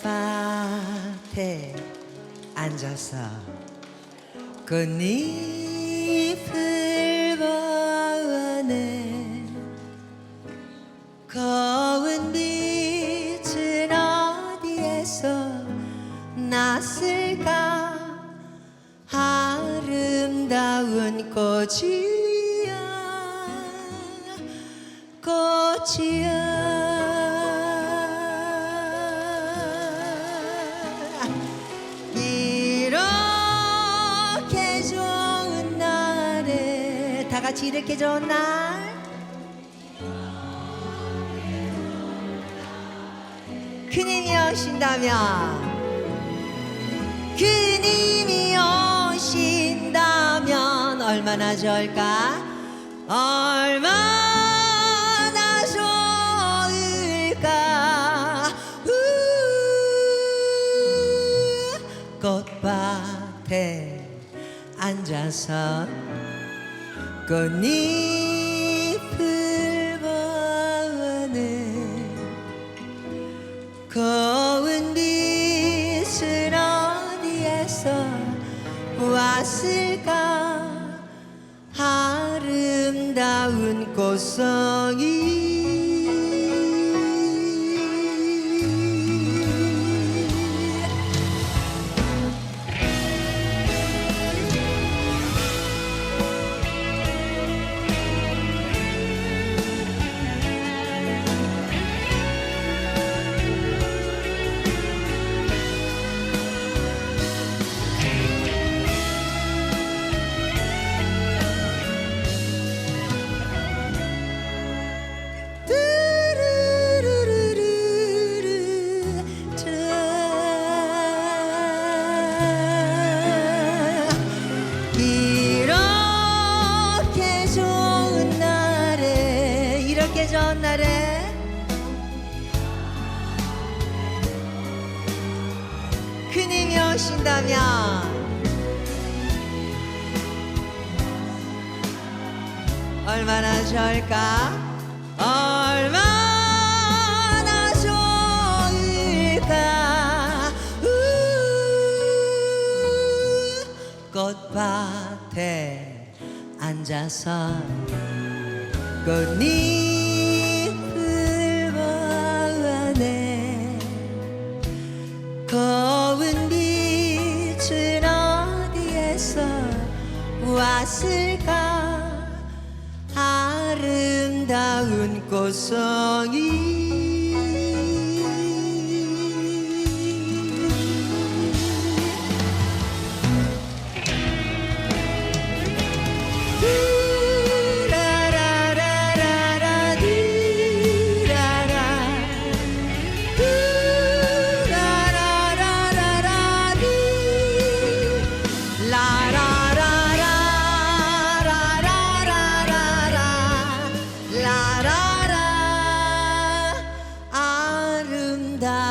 꽃밭에 앉아서 꽃잎을 보네 거운 빛은 어디에서 났을까? 아름다운 꽃이야 꽃이야 같이 이렇게 좋은 날. 그님이 오신다면 그님이 오신다면 얼마나 좋을까? 우, 꽃밭에 앉아서 꽃잎을 보네. 거운 빛은 어디에서 왔을까? 아름다운 꽃송이 좋은 날에 그님이 오신다면 얼마나 좋을까? 얼마나 좋을까? 우, 꽃밭에 앉아서 꽃잎 왔을까? 아름다운 꽃송이 когда